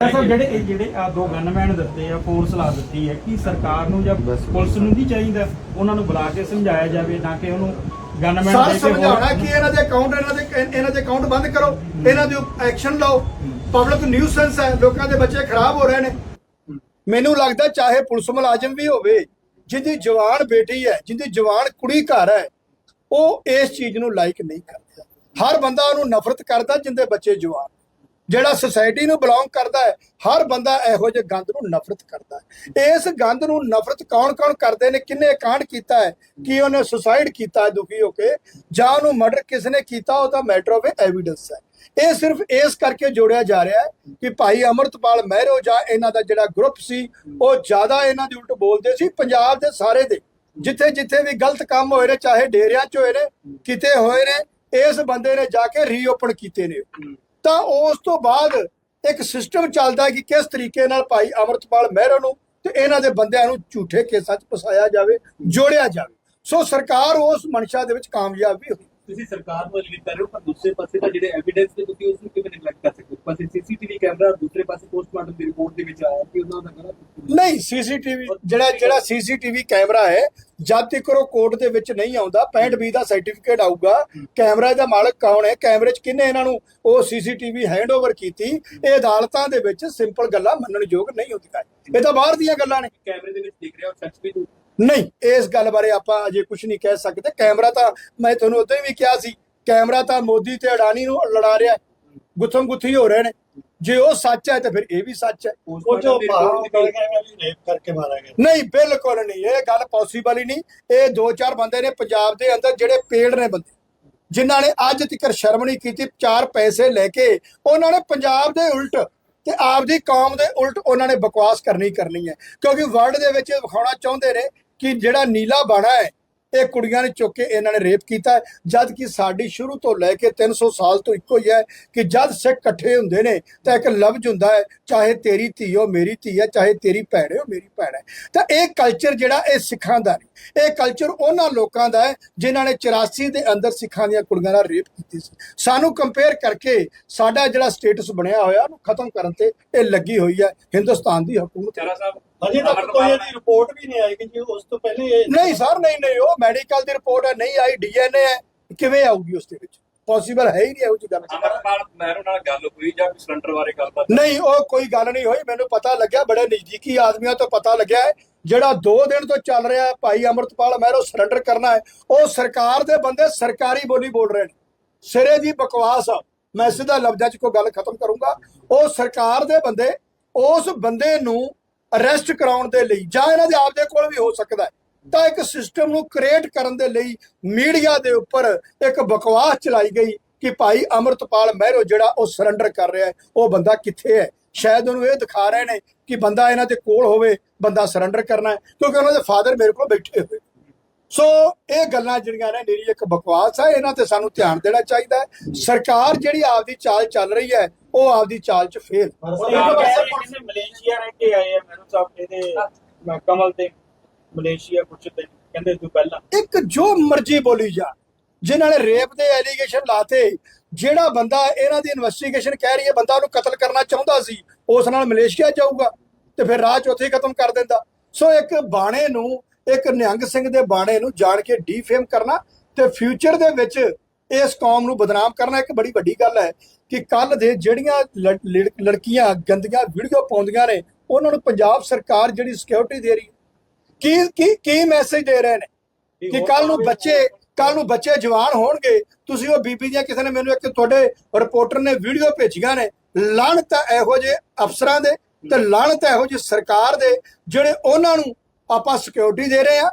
Sir ਜਿਹੜੇ ਜਿਹੜੇ ਆ ਦੋ ਗਨਮੈਨ ਦਿੱਤੇ ਆ ਫੋਰਸ ਲਾ ਦਿੱਤੀ ਹੈ ਕਿ ਸਰਕਾਰ ਨੂੰ ਜਾਂ ਪੁਲਿਸ ਨੂੰ ਨਹੀਂ ਚਾਹੀਦਾ ਉਹਨਾਂ ਨੂੰ ਬੁਲਾ ਕੇ ਸਮਝਾਇਆ ਜਾਵੇ ਨਾ ਕਿ ਉਹਨੂੰ ਗਨਮੈਨ ਸਰ ਸਮਝਾਉਣਾ ਕਿ ਇਹਨਾਂ ਦੇ ਅਕਾਊਂਟ ਇਹਨਾਂ ਦੇ ਇਹਨਾਂ ਦੇ ਅਕਾਊਂਟ ਬੰਦ ਕਰੋ ਇਹਨਾਂ ਦੇ ਐਕਸ਼ਨ ਲਓ। ਪਬਲਿਕ ਨਿਊਸੈਂਸ ਹੈ ਲੋਕਾਂ ਦੇ ਬੱਚੇ ਖਰਾਬ ਹੋ ਰਹੇ ਨੇ। ਮੈਨੂੰ ਲੱਗਦਾ ਚਾਹੇ ਪੁਲਿਸ ਮੁਲਾਜ਼ਮ ਵੀ ਹੋਵੇ ਜਿਹਦੀ ਜਵਾਨ ਬੇਟੀ ਹੈ ਜਿਹਦੀ ਜਵਾਨ ਕੁੜੀ ਘਰ ਹੈ ਉਹ ਇਸ ਚੀਜ਼ ਨੂੰ ਲਾਈਕ ਨਹੀਂ ਕਰਦਾ। ਹਰ ਬੰਦਾ ਉਹਨੂੰ ਨਫ਼ਰਤ ਕਰਦਾ ਜਿੰਦੇ ਬੱਚੇ ਜਵਾਨ। ਜਿਹੜਾ ਸੁਸਾਇਟੀ ਨੂੰ ਬਿਲੋਂਗ ਕਰਦਾ ਹੈ, ਹਰ ਬੰਦਾ ਇਹੋ ਜਿਹੇ ਗੰਦ ਨੂੰ ਨਫ਼ਰਤ ਕਰਦਾ ਹੈ। ਇਸ ਗੰਦ ਨੂੰ ਨਫ਼ਰਤ ਕੌਣ-ਕੌਣ ਕਰਦੇ ਨੇ, ਕਿੰਨੇ ਕਾਂਡ ਕੀਤਾ ਹੈ, ਕਿ ਉਹਨੇ ਸੁਸਾਈਡ ਕੀਤਾ ਹੈ ਦੁਖੀ ਹੋ ਕੇ, ਜਾਂ ਉਹਨੂੰ ਮਰਡਰ ਕਿਸ ਨੇ ਕੀਤਾ ਉਹਦਾ ਮੈਟਰ ਆਫ ਐਵੀਡੈਂਸ ਹੈ। ਇਹ ਸਿਰਫ ਇਸ ਕਰਕੇ ਜੋੜਿਆ ਜਾ ਰਿਹਾ ਹੈ ਕਿ ਭਾਈ ਅਮਰਤਪਾਲ ਮਹਿਰੋ ਜਾਂ ਇਹਨਾਂ ਦਾ ਜਿਹੜਾ ਗਰੁੱਪ ਸੀ, ਉਹ ਜ਼ਿਆਦਾ ਇਹਨਾਂ ਦੇ ਉਲਟ ਬੋਲਦੇ ਸੀ, ਪੰਜਾਬ ਦੇ ਸਾਰੇ ਦੇ, ਜਿੱਥੇ ਜਿੱਥੇ ਵੀ ਗਲਤ ਕੰਮ ਹੋਏ ਨੇ, ਚਾਹੇ ਡੇਰਿਆਂ 'ਚ ਹੋਏ ਨੇ, ਕਿਤੇ ਹੋਏ ਨੇ, ਇਸ ਬੰਦੇ ਨੇ ਜਾ ਕੇ ਰੀਓਪਨ ਕੀਤੇ ਨੇ। ਤਾਂ ਉਸ ਤੋਂ ਬਾਅਦ ਇੱਕ ਸਿਸਟਮ ਚੱਲਦਾ ਕਿ ਕਿਸ ਤਰੀਕੇ ਨਾਲ ਭਾਈ ਅਮਰਤਪਾਲ ਮਹਿਰੋ ਨੂੰ ਤੇ ਇਹਨਾਂ ਦੇ ਬੰਦਿਆਂ ਨੂੰ ਝੂਠੇ ਕੇਸਾਂ 'ਚ ਫਸਾਇਆ ਜਾਵੇ, ਜੋੜਿਆ ਜਾਵੇ। ਸੋ ਸਰਕਾਰ ਉਸ ਮਨਸ਼ਾ ਦੇ ਵਿੱਚ ਕਾਮਯਾਬ ਵੀ ਹੋਈ। ਤੁਸੀਂ ਸਰਕਾਰ ਨੂੰ ਅਲੀਟ ਕਰ ਰਹੇ ਹੋ ਪਰ ਦੂਸਰੇ ਪਾਸੇ ਤਾਂ ਜਿਹੜੇ ਐਵੀਡੈਂਸ ਨੇ ਤੁਸੀਂ ਉਸ ਨੂੰ ਕਿਵੇਂ ਨੈਗਲੈਕਟ ਕਰ ਸਕਦੇ ਹੋ? ਪਾਸੇ ਸੀਸੀਟੀਵੀ ਕੈਮਰਾ ਦੂਸਰੇ ਪਾਸੇ ਪੋਸਟਮਾਰਟਮ ਦੀ ਰਿਪੋਰਟ ਦੇ ਵਿੱਚ ਆਇਆ ਕਿ ਉਹਨਾਂ ਦਾ ਗਲਤ ਨਹੀਂ ਸੀਸੀਟੀਵੀ ਜਿਹੜਾ ਜਿਹੜਾ ਸੀਸੀਟੀਵੀ ਕੈਮਰਾ ਹੈ ਜਦ ਤੱਕ ਉਹ ਕੋਰਟ ਦੇ ਵਿੱਚ ਨਹੀਂ ਆਉਂਦਾ 65 ਬੀ ਦਾ ਸਰਟੀਫਿਕੇਟ ਆਊਗਾ ਕੈਮਰਾ ਦਾ ਮਾਲਕ ਕੌਣ ਹੈ ਕੈਮਰੇ 'ਚ ਕਿੰਨੇ ਇਹਨਾਂ ਨੂੰ ਉਹ ਸੀਸੀਟੀਵੀ ਹੈਂਡਓਵਰ ਕੀਤੀ ਇਹ ਅਦਾਲਤਾਂ ਦੇ ਵਿੱਚ ਸਿੰਪਲ ਗੱਲਾਂ ਮੰਨਣਯੋਗ ਨਹੀਂ ਹੁੰਦੀਆਂ। ਇਹ ਤਾਂ ਬਾਹਰ ਦੀਆਂ ਗੱਲਾਂ ਨੇ। ਕੈਮਰੇ ਦੇ ਵਿੱਚ ਦਿਖ ਰਿਹਾ ਉਹ ਸੱਚ ਵੀ ਨਹੀਂ ਇਸ ਗੱਲ ਬਾਰੇ ਆਪਾਂ ਅਜੇ ਕੁਝ ਨਹੀਂ ਕਹਿ ਸਕਦੇ। ਕੈਮਰਾ ਤਾਂ ਮੈਂ ਤੁਹਾਨੂੰ ਉਦੋਂ ਹੀ ਵੀ ਕਿਹਾ ਸੀ ਕੈਮਰਾ ਤਾਂ ਮੋਦੀ ਤੇ ਅਡਾਨੀ ਨੂੰ ਲੜਾ ਰਿਹਾ ਹੈ। ਗੁੱਥਮ ਗੁੱਥੀ ਹੋ ਰਹੇ ਨੇ। ਜੇ ਉਹ ਸੱਚ ਹੈ ਤਾਂ ਫਿਰ ਇਹ ਵੀ ਸੱਚ ਹੈ। ਉਹ ਜੋ ਰੇਪ ਕਰਕੇ ਮਾਰਿਆ ਗਿਆ ਨਹੀਂ ਬਿਲਕੁਲ ਨਹੀਂ। ਇਹ ਗੱਲ ਪੋਸੀਬਲ ਹੀ ਨਹੀਂ। ਇਹ ਦੋ ਚਾਰ ਬੰਦੇ ਨੇ ਪੰਜਾਬ ਦੇ ਅੰਦਰ ਜਿਹੜੇ ਪੇੜ ਨੇ ਬੰਦੇ। ਜਿਨ੍ਹਾਂ ਨੇ ਅੱਜ ਤੱਕ ਸ਼ਰਮ ਨਹੀਂ ਕੀਤੀ ਚਾਰ ਪੈਸੇ ਲੈ ਕੇ। ਉਹਨਾਂ ਨੇ ਪੰਜਾਬ ਦੇ ਉਲਟ ਤੇ ਆਪਦੀ ਕੌਮ ਦੇ ਉਲਟ ਉਹਨਾਂ ਨੇ ਬਕਵਾਸ ਕਰਨੀ ਕਰਨੀ ਹੈ। ਕਿਉਂਕਿ ਵਰਲਡ ਦੇ ਵਿੱਚ ਵਿਖਾਉਣਾ ਚਾਹੁੰਦੇ ਨੇ ਕਿ ਜਿਹੜਾ ਨੀਲਾ ਬਾਣਾ ਹੈ ਇਹ ਕੁੜੀਆਂ ਨੇ ਚੁੱਕ ਕੇ ਇਹਨਾਂ ਨੇ ਰੇਪ ਕੀਤਾ ਹੈ, ਜਦ ਕਿ ਸਾਡੀ ਸ਼ੁਰੂ ਤੋਂ ਲੈ ਕੇ 300 ਸਾਲ ਤੋਂ ਇੱਕੋ ਹੀ ਹੈ ਕਿ ਜਦ ਸਿੱਖ ਇਕੱਠੇ ਹੁੰਦੇ ਨੇ ਤਾਂ ਇੱਕ ਲਫ਼ਜ਼ ਹੁੰਦਾ ਹੈ ਚਾਹੇ ਤੇਰੀ ਧੀ ਹੋ ਮੇਰੀ ਧੀ ਹੈ ਚਾਹੇ ਤੇਰੀ ਭੈਣ ਹੋ ਮੇਰੀ ਭੈਣ ਹੈ। ਤਾਂ ਇਹ ਕਲਚਰ ਜਿਹੜਾ ਇਹ ਸਿੱਖਾਂ ਦਾ ਨਹੀਂ। ਇਹ ਕਲਚਰ ਉਹਨਾਂ ਲੋਕਾਂ ਦਾ ਹੈ ਜਿਨ੍ਹਾਂ ਨੇ 84 ਦੇ ਅੰਦਰ ਸਿੱਖਾਂ ਦੀਆਂ ਕੁੜੀਆਂ ਨਾਲ ਰੇਪ ਕੀਤੀ ਸੀ। ਸਾਨੂੰ ਕੰਪੇਅਰ ਕਰਕੇ ਸਾਡਾ ਜਿਹੜਾ ਸਟੇਟਸ ਬਣਿਆ ਹੋਇਆ ਉਹਨੂੰ ਖਤਮ ਕਰਨ ਤੇ ਇਹ ਲੱਗੀ ਹੋਈ ਹੈ ਹਿੰਦੁਸਤਾਨ ਦੀ ਹਕੂਮਤ। ਚਾਰਾ ਸਾਹਿਬ ਅਜੇ ਤੱਕ ਕੋਈ ਇਹਦੀ ਰਿਪੋਰਟ ਵੀ ਨਹੀਂ ਆਈ ਕਿ ਜੀ ਉਸ ਤੋਂ ਪਹਿਲੇ ਇਹ ਨਹੀਂ ਸਰ ਨਹੀਂ ਨਹੀਂ ਉਹ ਮੈਡੀਕਲ ਦੀ ਰਿਪੋਰਟ ਹੈ ਨਹੀਂ ਆਈ ਡੀਐਨਏ ਹੈ। ਕਿਵੇਂ ਆਊਗੀ ਉਸ ਦੇ ਵਿੱਚ? ਪੋਸੀਬਲ ਹੈ ਹੀ ਨਹੀਂ ਇਹੋ ਜਿਹੀ ਗੱਲ। ਅਮਰਪਾਲ ਮਹਿਰੋ ਨਾਲ ਗੱਲ ਹੋਈ ਜਾਂ ਸਿਲੰਡਰ ਬਾਰੇ ਗੱਲਬਾਤ ਨਹੀਂ ਉਹ ਕੋਈ ਗੱਲ ਨਹੀਂ ਹੋਈ। ਮੈਨੂੰ ਪਤਾ ਲੱਗਿਆ ਬੜੇ ਨਜ਼ਦੀਕੀ ਆਦਮੀਆਂ ਤੋਂ ਪਤਾ ਲੱਗਿਆ ਹੈ ਜਿਹੜਾ 2 ਦਿਨ ਤੋਂ ਚੱਲ ਰਿਹਾ ਹੈ ਭਾਈ ਅਮਰਤਪਾਲ ਮਹਿਰੋ ਸਰੈਂਡਰ ਕਰਨਾ ਹੈ। ਉਹ ਸਰਕਾਰ ਦੇ ਬੰਦੇ ਸਰਕਾਰੀ ਬੋਲੀ ਬੋਲ ਰਹੇ ਨੇ। ਸਿਰੇ ਦੀ ਬਕਵਾਸ ਆ। ਮੈਂ ਸਿੱਧਾ ਲਫ਼ਜ਼ਾਂ 'ਚ ਕੋਈ ਗੱਲ ਖਤਮ ਕਰੂੰਗਾ। ਉਹ ਸਰਕਾਰ ਦੇ ਬੰਦੇ ਉਸ ਬੰਦੇ ਨੂੰ ਅਰੈਸਟ ਕਰਾਉਣ ਦੇ ਲਈ ਜਾਂ ਇਹਨਾਂ ਦੇ ਆਪਦੇ ਕੋਲ ਵੀ ਹੋ ਸਕਦਾ ਹੈ। ਤਾਂ ਇੱਕ ਸਿਸਟਮ ਨੂੰ ਕ੍ਰੀਏਟ ਕਰਨ ਦੇ ਲਈ ਮੀਡੀਆ ਦੇ ਉੱਪਰ ਇੱਕ ਬਕਵਾਸ ਚਲਾਈ ਗਈ ਕਿ ਭਾਈ ਅਮਰਤਪਾਲ ਮਹਿਰੋ ਜਿਹੜਾ ਉਹ ਸਰੈਂਡਰ ਕਰ ਰਿਹਾ ਹੈ, ਉਹ ਬੰਦਾ ਕਿੱਥੇ ਹੈ? ਸ਼ਾਇਦ ਉਹਨੂੰ ਇਹ ਦਿਖਾ ਰਹੇ ਨੇ ਕਿ ਬੰਦਾ ਇਹਨਾਂ ਦੇ ਕੋਲ ਹੋਵੇ, ਬੰਦਾ ਸਰੈਂਡਰ ਕਰਨਾ ਹੈ, ਕਿਉਂਕਿ ਉਹਨਾਂ ਦੇ ਫਾਦਰ ਮੇਰੇ ਕੋਲ ਬੈਠੇ ਹੋਏ ਸੋ ਇਹ ਗੱਲਾਂ ਜਿਹੜੀਆਂ ਨੇ ਮੇਰੀ ਇੱਕ ਬਕਵਾਸ ਹੈ, ਇਹਨਾਂ ਤੇ ਸਾਨੂੰ ਧਿਆਨ ਦੇਣਾ ਚਾਹੀਦਾ ਹੈ। ਸਰਕਾਰ ਜਿਹੜੀ ਆਪਦੀ ਚਾਲ ਚੱਲ ਰਹੀ ਹੈ, ਉਹ ਆਪਦੀ ਚਾਲ 'ਚ ਫੇਲ ਮਲੇਸ਼ੀਆ ਰਹਿ ਕੇ ਆਏ ਆ ਮੈਨੂੰ ਸਾਹਿਬ, ਇਹਦੇ ਕਮਲ ਤੇ। ਮਲੇਸ਼ੀਆ ਕੁਛ ਤੇ ਕਹਿੰਦੇ ਤੂੰ ਪਹਿਲਾਂ। ਇੱਕ ਜੋ ਮਰਜ਼ੀ ਬੋਲੀ ਜਾ ਜਿਨ੍ਹਾਂ ਨੇ ਰੇਪ ਦੇ ਐਲੀਗੇਸ਼ਨ ਲਾਤੇ, ਜਿਹੜਾ ਬੰਦਾ ਇਹਨਾਂ ਦੀ ਇਨਵੈਸਟੀਗੇਸ਼ਨ ਕਹਿ ਰਹੀ ਹੈ, ਬੰਦਾ ਉਹਨੂੰ ਕਤਲ ਕਰਨਾ ਚਾਹੁੰਦਾ ਸੀ, ਉਸ ਨਾਲ ਮਲੇਸ਼ੀਆ ਜਾਊਗਾ ਤੇ ਫਿਰ ਰਾਜ 'ਚ ਉੱਥੇ ਹੀ ਖਤਮ ਕਰ ਦਿੰਦਾ। ਸੋ ਇੱਕ ਬਾਣੇ ਨੂੰ, ਇੱਕ ਨਿਹੰਗ ਸਿੰਘ ਦੇ ਬਾਣੇ ਨੂੰ ਜਾਣ ਕੇ ਡੀਫੇਮ ਕਰਨਾ ਤੇ ਫਿਊਚਰ ਦੇ ਵਿੱਚ ਇਸ ਕੌਮ ਨੂੰ ਬਦਨਾਮ ਕਰਨਾ ਇੱਕ ਬੜੀ ਵੱਡੀ ਗੱਲ ਹੈ ਕਿ ਕੱਲ ਦੇ ਜਿਹੜੀਆਂ ਲੜ- ਲੜ- ਲੜਕੀਆਂ ਗੰਦੀਆਂ ਵੀਡੀਓ ਪਾਉਂਦੀਆਂ ਨੇ, ਉਹਨਾਂ ਨੂੰ ਪੰਜਾਬ ਸਰਕਾਰ ਜਿਹੜੀ ਸਿਕਿਉਰਿਟੀ ਦੇ ਰਹੀ ਹੈ ਕੀ ਕੀ ਕੀ ਮੈਸੇਜ ਦੇ ਰਹੇ ਨੇ? ਕਿ ਕੱਲ ਨੂੰ ਬੱਚੇ ਕੱਲ ਨੂੰ ਬੱਚੇ ਜਵਾਨ ਹੋਣਗੇ। ਤੁਸੀਂ ਉਹ ਬੀਬੀ ਦੀਆਂ ਕਿਸੇ ਨੇ ਮੈਨੂੰ ਇੱਕ ਤੁਹਾਡੇ ਰਿਪੋਰਟਰ ਨੇ ਵੀਡੀਓ ਭੇਜੀਆਂ ਨੇ ਲਾਹਣਤ ਹੈ ਇਹੋ ਜਿਹੇ ਅਫਸਰਾਂ ਦੇ ਤੇ ਲਾਹਣਤ ਹੈ ਇਹੋ ਜਿਹੀ ਸਰਕਾਰ ਦੇ ਜਿਹੜੇ ਉਹਨਾਂ ਨੂੰ ਆਪਾਂ ਸਿਕਿਉਰਿਟੀ ਦੇ ਰਹੇ ਆ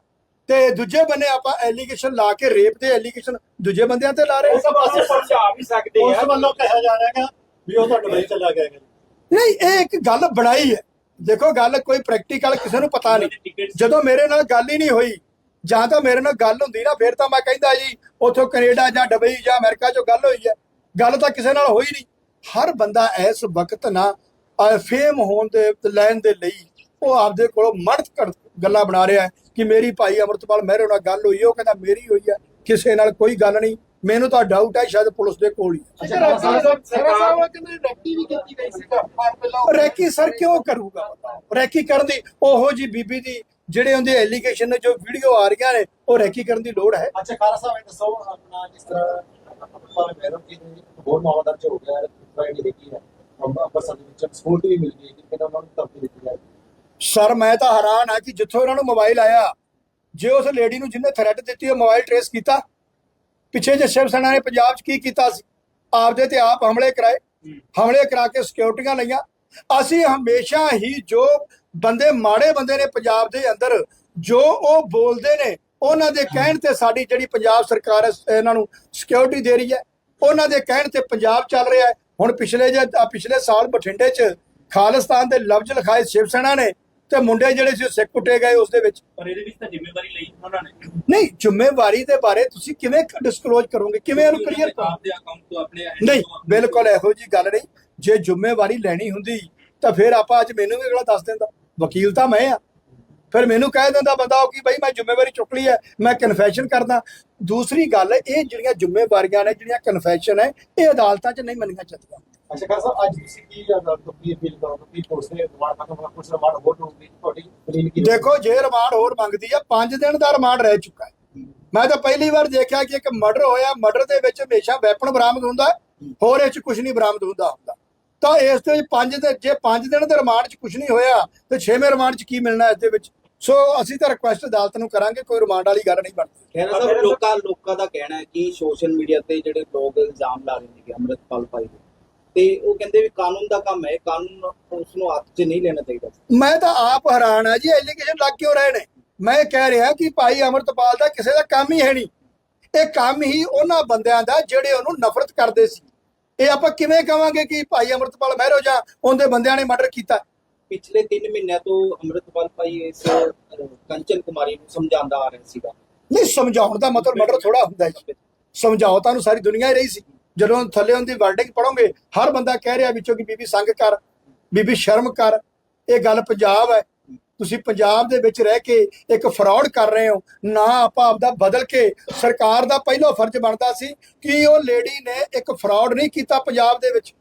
ਤੇ ਦੂਜੇ ਬੰਨੇ ਆਪਾਂ ਐਲੀਗੇਸ਼ਨ ਲਾ ਕੇ ਰੇਪ ਦੇ ਐਲੀਗੇਸ਼ਨ ਦੂਜੇ ਬੰਦਿਆਂ ਤੇ ਲਾ ਰਹੇ ਉਸ ਪਾਸੇ ਸਮਝਾ ਵੀ ਸਕਦੇ ਉਸ ਆ ਵੱਲੋਂ ਕਿਹਾ ਜਾ ਰਿਹਾ ਹੈ ਵੀ ਉਹ ਤਾਂ ਦੁਬਈ ਚਲਾ ਗਿਆ ਨਹੀਂ ਇਹ ਇੱਕ ਗੱਲ ਬਣਾਈ ਹੈ। ਦੇਖੋ ਗੱਲ ਕੋਈ ਪ੍ਰੈਕਟੀਕਲ ਕਿਸੇ ਨੂੰ ਪਤਾ ਨਹੀਂ। ਜਦੋਂ ਮੇਰੇ ਨਾਲ ਗੱਲ ਹੀ ਨਹੀਂ ਹੋਈ, ਜਾਂ ਤਾਂ ਮੇਰੇ ਨਾਲ ਗੱਲ ਹੁੰਦੀ ਨਾ, ਫਿਰ ਤਾਂ ਮੈਂ ਕਹਿੰਦਾ ਜੀ, ਉੱਥੋਂ ਕੈਨੇਡਾ ਜਾਂ ਦੁਬਈ ਜਾਂ ਅਮਰੀਕਾ ਚੋਂ ਗੱਲ ਹੋਈ ਹੈ। ਗੱਲ ਤਾਂ ਕਿਸੇ ਨਾਲ ਹੋਈ ਨਹੀਂ। ਹਰ ਬੰਦਾ ਇਸ ਵਕਤ ਨਾ ਫੇਮ ਹੋਣ ਦੇ ਲੈਣ ਦੇ ਲਈ ਉਹ ਆਪਦੇ ਕੋਲੋਂ ਮਰਦ ਕਰ ਗੱਲਾਂ ਬਣਾ ਰਿਹਾ ਕਿ ਮੇਰੀ ਭਾਈ ਅਮਰਤਪਾਲ ਮਹਿਰੋ ਨਾਲ ਗੱਲ ਹੋਈ ਉਹ ਕਹਿੰਦਾ ਮੇਰੀ ਹੋਈ ਹੈ, ਕਿਸੇ ਨਾਲ ਕੋਈ ਗੱਲ ਨਹੀਂ। ਮੈਨੂੰ ਤਾਂ ਡਾਊਟ ਹੈ ਸ਼ਾਇਦ ਪੁਲਿਸ ਦੇ ਕੋਲ ਹੀ ਰੈਕੀ ਸਰ ਕਿਉਂ ਕਰੂਗਾ? ਰੈਕੀ ਕਰਨ ਦੀ ਉਹੋ ਜੀ ਬੀਬੀ ਦੀ ਜਿਹੜੇ ਉਹਦੇ ਐਲੀਗੇਸ਼ਨ ਜੋ ਵੀਡੀਓ ਆ ਰਹੀਆਂ ਨੇ ਉਹ ਰੈਕੀ ਕਰਨ ਦੀ ਲੋੜ ਹੈ। ਅੱਛਾ ਖਾਰਾ ਸਾਹਿਬ ਇਹ ਦੱਸੋ ਆਪਣਾ ਜਿਸ ਤਰ੍ਹਾਂ ਮੈਂ ਤਾਂ ਹੈਰਾਨ ਆ ਕਿ ਜਿੱਥੋਂ ਉਹਨਾਂ ਨੂੰ ਮੋਬਾਈਲ ਆਇਆ ਜੇ ਉਸ ਲੇਡੀ ਨੂੰ ਜਿੰਨੇ ਥ੍ਰੈਟ ਦਿੱਤੀ ਉਹ ਮੋਬਾਈਲ ਟਰੇਸ ਕੀਤਾ? ਪਿੱਛੇ ਜੇ ਸ਼ਿਵ ਸੈਨਾ ਨੇ ਪੰਜਾਬ 'ਚ ਕੀ ਕੀਤਾ ਸੀ? ਆਪਦੇ ਤੇ ਆਪ ਹਮਲੇ ਕਰਾਏ। ਹਮਲੇ ਕਰਾ ਕੇ ਸਿਕਿਉਰਟੀਆਂ ਲਈਆਂ। ਅਸੀਂ ਹਮੇਸ਼ਾ ਹੀ ਜੋ ਬੰਦੇ, ਮਾੜੇ ਬੰਦੇ ਨੇ ਪੰਜਾਬ ਦੇ ਅੰਦਰ, ਜੋ ਉਹ ਬੋਲਦੇ ਨੇ, ਉਹਨਾਂ ਦੇ ਕਹਿਣ ਤੇ ਸਾਡੀ ਜਿਹੜੀ ਪੰਜਾਬ ਸਰਕਾਰ ਹੈ, ਇਹਨਾਂ ਨੂੰ ਸਿਕਿਉਰਿਟੀ ਦੇ ਰਹੀ ਹੈ। ਉਹਨਾਂ ਦੇ ਕਹਿਣ ਤੇ ਪੰਜਾਬ ਚੱਲ ਰਿਹਾ ਹੈ। ਹੁਣ ਪਿਛਲੇ ਜੇ ਪਿਛਲੇ ਸਾਲ ਬਠਿੰਡੇ 'ਚ ਖਾਲਿਸਤਾਨ ਦੇ ਲਫ਼ਜ਼ ਲਿਖਾਏ ਸ਼ਿਵ ਸੈਨਾ ਨੇ। ਤੇ ਮੁੰਡੇ ਜਿਹੜੇ ਸੀ ਉਹ ਸਿੱਖ ਕੁੱਟੇ ਗਏ ਉਸ ਦੇ ਵਿੱਚ। ਪਰ ਇਹਦੇ ਵਿੱਚ ਤਾਂ ਜ਼ਿੰਮੇਵਾਰੀ ਲਈ ਉਹਨਾਂ ਨੇ। ਨਹੀਂ ਜ਼ਿੰਮੇਵਾਰੀ ਦੇ ਬਾਰੇ ਤੁਸੀਂ ਕਿਵੇਂ ਡਿਸਕਲੋਜ਼ ਕਰੋਗੇ? ਕਿਵੇਂ ਇਹਨੂੰ ਕਲੀਅਰ ਕਰੋਗੇ? ਆਪਦੇ ਅਕਾਊਂਟ ਤੋਂ ਆਪਣੇ ਨਹੀਂ ਬਿਲਕੁਲ ਇਹੋ ਜੀ ਗੱਲ ਨਹੀਂ। ਜੇ ਜ਼ਿੰਮੇਵਾਰੀ ਲੈਣੀ ਹੁੰਦੀ ਤਾਂ ਫਿਰ ਆਪਾਂ ਅੱਜ ਮੈਨੂੰ ਵੀ ਅਗਲਾ ਦੱਸ ਦਿੰਦਾ। ਵਕੀਲ ਤਾਂ ਮੈਂ ਆ। ਫਿਰ ਮੈਨੂੰ ਕਹਿ ਦਿੰਦਾ ਬੰਦਾ ਉਹ ਕਿ ਬਈ ਮੈਂ ਜ਼ਿੰਮੇਵਾਰੀ ਚੁੱਕ ਲਈ ਹੈ ਮੈਂ ਕਨਫੈਸ਼ਨ ਕਰਦਾ। ਦੂਸਰੀ ਗੱਲ ਇਹ ਜਿਹੜੀਆਂ ਜ਼ਿੰਮੇਵਾਰੀਆਂ ਨੇ ਜਿਹੜੀਆਂ ਕਨਫੈਸ਼ਨ ਹੈ ਇਹ ਅਦਾਲਤਾਂ 'ਚ ਨਹੀਂ ਮੰਨੀਆਂ ਜਾਂਦੀਆਂ। ਅੱਛਾ ਖਾਰਾ ਸਾਹਿਬ ਅੱਜ ਤੁਸੀਂ ਕੀ ਅਦਾਲਤ ਤੋਂ ਕੀ ਅਪੀਲ ਕਰੋਗੇ? ਕੀ ਪੁਲਿਸ ਨੇ ਰਿਮਾਂਡ ਖਤਮ ਹੋਣਾ ਪੁਲਿਸ ਰਿਮਾਂਡ ਹੋਰ ਹੋਊਗੀ ਤੁਹਾਡੀ ਦਲੀਲ ਕੀ ਦੇਖੋ ਜੇ ਰਿਮਾਂਡ ਹੋਰ ਮੰਗਦੀ ਆ 5 ਦਿਨ ਦਾ ਰਿਮਾਂਡ ਰਹਿ ਚੁੱਕਾ ਹੈ। ਮੈਂ ਤਾਂ ਪਹਿਲੀ ਵਾਰ ਦੇਖਿਆ ਕਿ ਇੱਕ ਮਰਡਰ ਹੋਇਆ ਮਰਡਰ ਦੇ ਵਿੱਚ ਹਮੇਸ਼ਾ ਵੈਪਨ ਬਰਾਮਦ ਹੁੰਦਾ ਹੈ, ਹੋਰ ਇਹ ਚ ਕੁਝ ਨਹੀਂ ਬਰਾਮਦ ਹੁੰਦਾ ਹੁੰਦਾ। ਤਾਂ ਇਸ ਦੇ ਵਿੱਚ 5 ਦੇ ਜੇ 5 ਦਿਨ ਦੇ ਰਿਮਾਂਡ ਚ ਕੁਝ ਨਹੀਂ ਹੋਇਆ ਤੇ 6ਵੇਂ ਰਿਮਾਂਡ ਚ ਕੀ ਮਿਲਣਾ ਇਸ ਦੇ ਵਿੱਚ? ਸੋ ਅਸੀਂ ਤਾਂ ਰਿਕੁਐਸਟ ਅਦਾਲਤ ਨੂੰ ਕਰਾਂਗੇ ਕੋਈ ਰਿਮਾਂਡ ਵਾਲੀ ਗੱਲ ਨਹੀਂ ਬਣਦੀ। ਖਹਿਰਾ ਸਾਹਿਬ ਲੋਕਾਂ ਲੋਕਾਂ ਦਾ ਕਹਿਣਾ ਹੈ ਕਿ ਸੋਸ਼ਲ ਮੀਡੀਆ ਤੇ ਜਿਹੜੇ ਲੋਕ ਇਲਜ਼ਾਮ ਲਾ ਰਹੇ ਨੇ ਕਿ ਅੰਮ੍ਰਿਤਪਾਲ ਭਾਈ ਦੇ ਤੇ ਉਹ ਕਹਿੰਦੇ ਵੀ ਕਾਨੂੰਨ ਦਾ ਕੰਮ ਹੈ ਕਾਨੂੰਨ ਉਸ ਨੂੰ ਹੱਥ 'ਚ ਨਹੀਂ ਲੈਣਾ ਚਾਹੀਦਾ। ਮੈਂ ਤਾਂ ਆਪ ਹੈਰਾਨ ਆ ਜੀ ਐਲੀਗੇਸ਼ਨ ਲੱਗ ਕਿਉਂ ਰਹੇ ਨੇ? ਮੈਂ ਕਹਿ ਰਿਹਾ ਕਿ ਭਾਈ ਅਮਰਤਪਾਲ ਦਾ ਕਿਸੇ ਦਾ ਕੰਮ ਹੀ ਹੈ ਨਹੀਂ। ਇਹ ਕੰਮ ਹੀ ਉਹਨਾਂ ਬੰਦਿਆਂ ਦਾ ਜਿਹੜੇ ਉਹਨੂੰ ਨਫ਼ਰਤ ਕਰਦੇ ਸੀ। ਇਹ ਆਪਾਂ ਕਿਵੇਂ ਕਵਾਂਗੇ ਕਿ ਭਾਈ ਅਮਰਤਪਾਲ ਮਹਿਰੋ ਜਾਂ ਉਹਦੇ ਬੰਦਿਆਂ ਨੇ ਮਰਡਰ ਕੀਤਾ? ਪਿਛਲੇ 3 ਮਹੀਨਿਆਂ ਤੋਂ ਅੰਮ੍ਰਿਤਪਾਲ ਭਾਈ ਇਸ ਕੰਚਨ ਕੁਮਾਰੀ ਨੂੰ ਸਮਝਾਉਂਦਾ ਆ ਰਿਹਾ ਸੀਗਾ। ਨਹੀਂ ਸਮਝਾਉਣ ਦਾ ਮਤਲਬ ਮਰਡਰ ਥੋੜਾ ਹੁੰਦਾ ਜੀ। ਸਮਝਾਓ ਨੂੰ ਸਾਰੀ ਦੁਨੀਆ ਹੀ ਰਹੀ ਸੀ। ਜਦੋਂ ਥੱਲੇ ਉਹਦੀ ਵਰਡਿੰਗ ਪੜੋਗੇ ਹਰ ਬੰਦਾ ਕਹਿ ਰਿਹਾ ਵਿੱਚੋਂ ਕਿ ਬੀਬੀ ਸੰਗ ਕਰ, ਬੀਬੀ ਸ਼ਰਮ ਕਰ, ਇਹ ਗੱਲ ਪੰਜਾਬ ਹੈ। ਤੁਸੀਂ ਪੰਜਾਬ ਦੇ ਵਿੱਚ ਰਹਿ ਕੇ ਇੱਕ ਫਰਾਡ ਕਰ ਰਹੇ ਹੋ, ਨਾ ਆਪਾਂ ਆਪਦਾ ਬਦਲ ਕੇ ਸਰਕਾਰ ਦਾ ਪਹਿਲਾ ਫਰਜ਼ ਬਣਦਾ ਸੀ ਕਿ ਉਹ ਲੇਡੀ ਨੇ ਇੱਕ ਫਰਾਡ ਨਹੀਂ ਕੀਤਾ ਪੰਜਾਬ ਦੇ ਵਿੱਚ।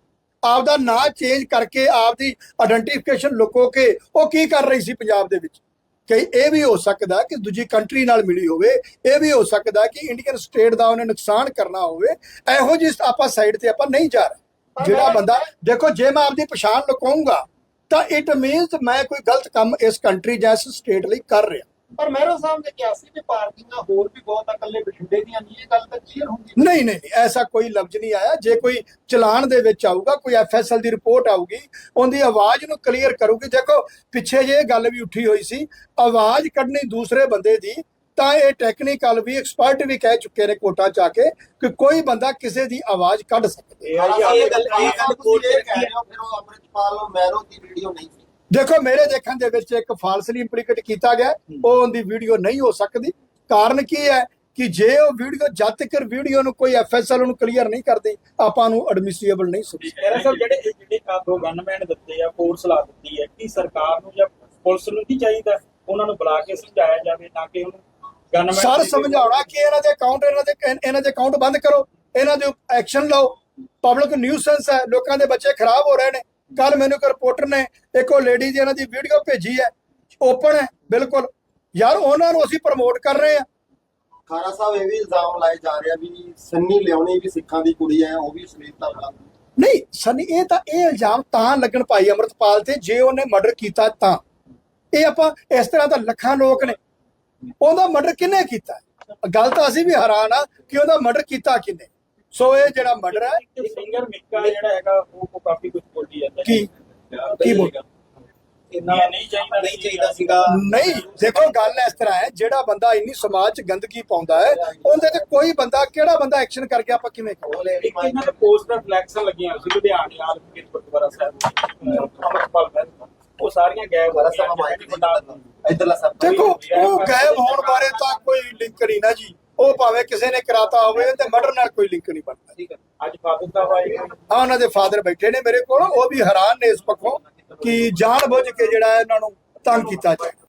ਆਪਦਾ ਨਾਂ ਚੇਂਜ ਕਰਕੇ ਆਪਦੀ ਆਇਡੈਂਟੀਫਿਕੇਸ਼ਨ ਲੁਕੋ ਕੇ ਉਹ ਕੀ ਕਰ ਰਹੀ ਸੀ ਪੰਜਾਬ ਦੇ ਵਿੱਚ? ਕਿ ਇਹ ਵੀ ਹੋ ਸਕਦਾ ਕਿ ਦੂਜੀ ਕੰਟਰੀ ਨਾਲ ਮਿਲੀ ਹੋਵੇ ਇਹ ਵੀ ਹੋ ਸਕਦਾ ਕਿ ਇੰਡੀਅਨ ਸਟੇਟ ਦਾ ਉਹਨੇ ਨੁਕਸਾਨ ਕਰਨਾ ਹੋਵੇ ਇਹੋ ਜਿਹੀ ਆਪਾਂ ਸਾਈਡ ਤੇ ਆਪਾਂ ਨਹੀਂ ਜਾ ਰਹੇ। ਜਿਹੜਾ ਬੰਦਾ ਦੇਖੋ ਜੇ ਮੈਂ ਆਪਦੀ ਪਛਾਣ ਲੁਕਾਉਂਗਾ ਤਾਂ ਇਟ ਮੀਨਸ ਮੈਂ ਕੋਈ ਗਲਤ ਕੰਮ ਇਸ ਕੰਟਰੀ ਜਾਂ ਇਸ ਸਟੇਟ ਲਈ ਕਰ ਰਿਹਾ। ਪਰ ਮਹਿਰੋ ਸਾਹਿਬ ਨੇ ਕਿਹਾ ਸੀ ਕਿ ਪਾਰਟੀਆਂ ਹੋਰ ਵੀ ਬਹੁਤ ਆ ਇਕੱਲੇ ਬਠਿੰਡੇ ਦੀਆਂ ਨਹੀਂ ਇਹ ਗੱਲ ਤਾਂ ਕਲੀਅਰ ਹੁੰਦੀ ਨਹੀਂ ਨਹੀਂ ਨਹੀਂ, ਐਸਾ ਕੋਈ ਲਫ਼ਜ਼ ਨਹੀਂ ਆਇਆ। ਜੇ ਕੋਈ ਚਲਾਨ ਦੇ ਵਿੱਚ ਆਊਗਾ ਕੋਈ ਐਫਐਸਐਲ ਦੀ ਰਿਪੋਰਟ ਆਊਗੀ ਉਹਦੀ ਆਵਾਜ਼ ਨੂੰ ਕਲੀਅਰ ਕਰੂਗੀ। ਦੇਖੋ ਪਿੱਛੇ ਜੇ ਇਹ ਗੱਲ ਵੀ ਉੱਠੀ ਹੋਈ ਸੀ ਆਵਾਜ਼ ਕੱਢਣੀ ਦੂਸਰੇ ਬੰਦੇ ਦੀ ਤਾਂ ਇਹ ਟੈਕਨੀਕਲ ਵੀ ਐਕਸਪਰਟ ਵੀ ਕਹਿ ਚੁੱਕੇ ਨੇ ਕੋਰਟਾਂ ਚ ਆ ਕੇ ਕਿ ਕੋਈ ਬੰਦਾ ਕਿਸੇ ਦੀ ਆਵਾਜ਼ ਕੱਢ ਸਕਦਾ। ਇਹ ਗੱਲ ਇਹ ਗੱਲ ਕੋਰਟ ਕਹਿ ਰਹੇ ਹੋ ਫਿਰ ਉਹ ਅੰਮ੍ਰਿਤਪਾਲ ਮਹਿਰੋ ਦੀ ਵੀਡੀਓ ਨਹੀਂ ਦੇਖੋ ਮੇਰੇ ਦੇਖਣ ਦੇ ਵਿੱਚ ਇੱਕ ਫਾਲਸਲੀ ਇੰਪਲੀਕੇਟ ਕੀਤਾ ਗਿਆ ਉਹ ਉਹਦੀ ਵੀਡੀਓ ਨਹੀਂ ਹੋ ਸਕਦੀ। ਕਾਰਨ ਕੀ ਹੈ ਕਿ ਜੇ ਉਹ ਵੀਡੀਓ ਜਦ ਤੱਕ ਵੀਡੀਓ ਨੂੰ ਕੋਈ ਐਫਐਸਐਲ ਨੂੰ ਕਲੀਅਰ ਨਹੀਂ ਕਰਦੀ ਆਪਾਂ ਨੂੰ ਐਡਮਿਸਿਬਲ ਨਹੀਂ ਸਮਝ ਇਹ ਸਭ ਜਿਹੜੇ ਜਿਹੜੇ ਆ ਦੋ ਗਨਮੈਨ ਦਿੱਤੇ ਆ ਫੋਰਸ ਲਾ ਦਿੱਤੀ ਹੈ ਕਿ ਸਰਕਾਰ ਨੂੰ ਜਾਂ ਪੁਲਿਸ ਨੂੰ ਨਹੀਂ ਚਾਹੀਦਾ ਉਹਨਾਂ ਨੂੰ ਬੁਲਾ ਕੇ ਸਮਝਾਇਆ ਜਾਵੇ ਤਾਂ ਕਿ ਉਹਨੂੰ ਗਨਮੈਨ ਸਰ ਸਮਝਾਉਣਾ ਕਿ ਇਹਨਾਂ ਦੇ ਅਕਾਊਂਟ ਇਹਨਾਂ ਦੇ ਇਹਨਾਂ ਦੇ ਅਕਾਊਂਟ ਬੰਦ ਕਰੋ। ਇਹਨਾਂ ਦੇ ਐਕਸ਼ਨ ਲਓ। ਪਬਲਿਕ ਨਿਊਸੈਂਸ ਹੈ। ਲੋਕਾਂ ਦੇ ਬੱਚੇ ਖਰਾਬ ਹੋ ਰਹੇ ਨੇ। ਕੱਲ ਮੈਨੂੰ ਇੱਕ ਰਿਪੋਰਟਰ ਨੇ ਇੱਕ ਉਹ ਲੇਡੀ ਦੀ ਇਹਨਾਂ ਦੀ ਵੀਡੀਓ ਭੇਜੀ ਹੈ ਓਪਨ ਹੈ ਬਿਲਕੁਲ। ਯਾਰ ਉਹਨਾਂ ਨੂੰ ਅਸੀਂ ਪ੍ਰਮੋਟ ਕਰ ਰਹੇ ਹਾਂ। ਖਾਰਾ ਸਾਹਿਬ ਇਹ ਵੀ ਇਲਜ਼ਾਮ ਲਾਏ ਜਾ ਰਿਹਾ ਵੀ ਸੰਨੀ ਲਿਓਨੀ ਵੀ ਸਿੱਖਾਂ ਦੀ ਕੁੜੀ ਹੈ ਉਹ ਵੀ ਸੁਨੀਤਾ ਬਲਾਦੀ ਨਹੀਂ ਸਨੀ ਇਹ ਤਾਂ ਇਹ ਇਲਜ਼ਾਮ ਤਾਂ ਲੱਗਣ ਭਾਈ ਅਮਰਤਪਾਲ ਤੇ ਜੇ ਉਹਨੇ ਮਰਡਰ ਕੀਤਾ ਤਾਂ। ਇਹ ਆਪਾਂ ਇਸ ਤਰ੍ਹਾਂ ਤਾਂ ਲੱਖਾਂ ਲੋਕ ਨੇ। ਉਹਦਾ ਮਰਡਰ ਕਿਹਨੇ ਕੀਤਾ? ਗੱਲ ਤਾਂ ਅਸੀਂ ਵੀ ਹੈਰਾਨ ਆ ਕਿ ਉਹਦਾ ਮਰਡਰ ਕੀਤਾ ਕਿਹਨੇ? ਸੋ ਇਹ ਜਿਹੜਾ ਮਰਡਰ ਹੈ ਇੱਕ ਸਿੰਗਰ ਮਿੱਕਾ ਜਿਹੜਾ ਹੈਗਾ ਉਹ ਕਾਫੀ ਕੁਝ ਬੋਲੀ ਜਾਂਦਾ ਹੈ। ਕੀ ਕੀ ਬੋਲ ਇੰਨਾ ਨਹੀਂ ਚਾਹੀਦਾ ਨਹੀਂ ਚਾਹੀਦਾ ਸੀਗਾ। ਨਹੀਂ ਦੇਖੋ ਗੱਲ ਇਸ ਤਰ੍ਹਾਂ ਹੈ ਜਿਹੜਾ ਬੰਦਾ ਇੰਨੀ ਸਮਾਜ 'ਚ ਗੰਦਗੀ ਪਾਉਂਦਾ ਹੈ ਉਹਦੇ ਤੇ ਕੋਈ ਬੰਦਾ ਕਿਹੜਾ ਬੰਦਾ ਐਕਸ਼ਨ ਕਰਕੇ ਆਪਾਂ ਕਿਵੇਂ ਇੱਕ ਇਹਨਾਂ ਦੇ ਪੋਸਟ ਦਾ ਫਲੈਕਸ਼ਨ ਲੱਗੀਆਂ ਸੀ ਲੁਧਿਆਣੇ ਆਲ ਕੇ ਗੁਰਦੁਆਰਾ ਸਾਹਿਬ ਅਮਰਪਾਲ ਸਾਹਿਬ ਉਹ ਸਾਰੀਆਂ ਗਾਇਬ ਹੋ ਗਈਆਂ ਇਧਰਲਾ ਸਭ ਦੇਖੋ ਉਹ ਗਾਇਬ ਹੋਣ ਬਾਰੇ ਤਾਂ ਕੋਈ ਲਿੰਕ ਨਹੀਂ ਨਾ ਜੀ। ਉਹ ਭਾਵੇਂ ਕਿਸੇ ਨੇ ਕਰਾਤਾ ਹੋਵੇ ਤੇ ਮਰਡਰ ਨਾਲ ਕੋਈ ਲਿੰਕ ਨਹੀਂ ਬਣਦਾ। ਠੀਕ ਹੈ। ਅੱਜ ਫਾਦਰ ਦਾ ਵਾਈ ਆ ਉਹਨਾਂ ਦੇ ਫਾਦਰ ਬੈਠੇ ਨੇ ਮੇਰੇ ਕੋਲ। ਉਹ ਵੀ ਹੈਰਾਨ ਨੇ ਇਸ ਪੱਖੋਂ ਕਿ ਜਾਣ ਬੁੱਝ ਕੇ ਜਿਹੜਾ ਇਹਨਾਂ ਨੂੰ ਤੰਗ ਕੀਤਾ ਜਾਏ।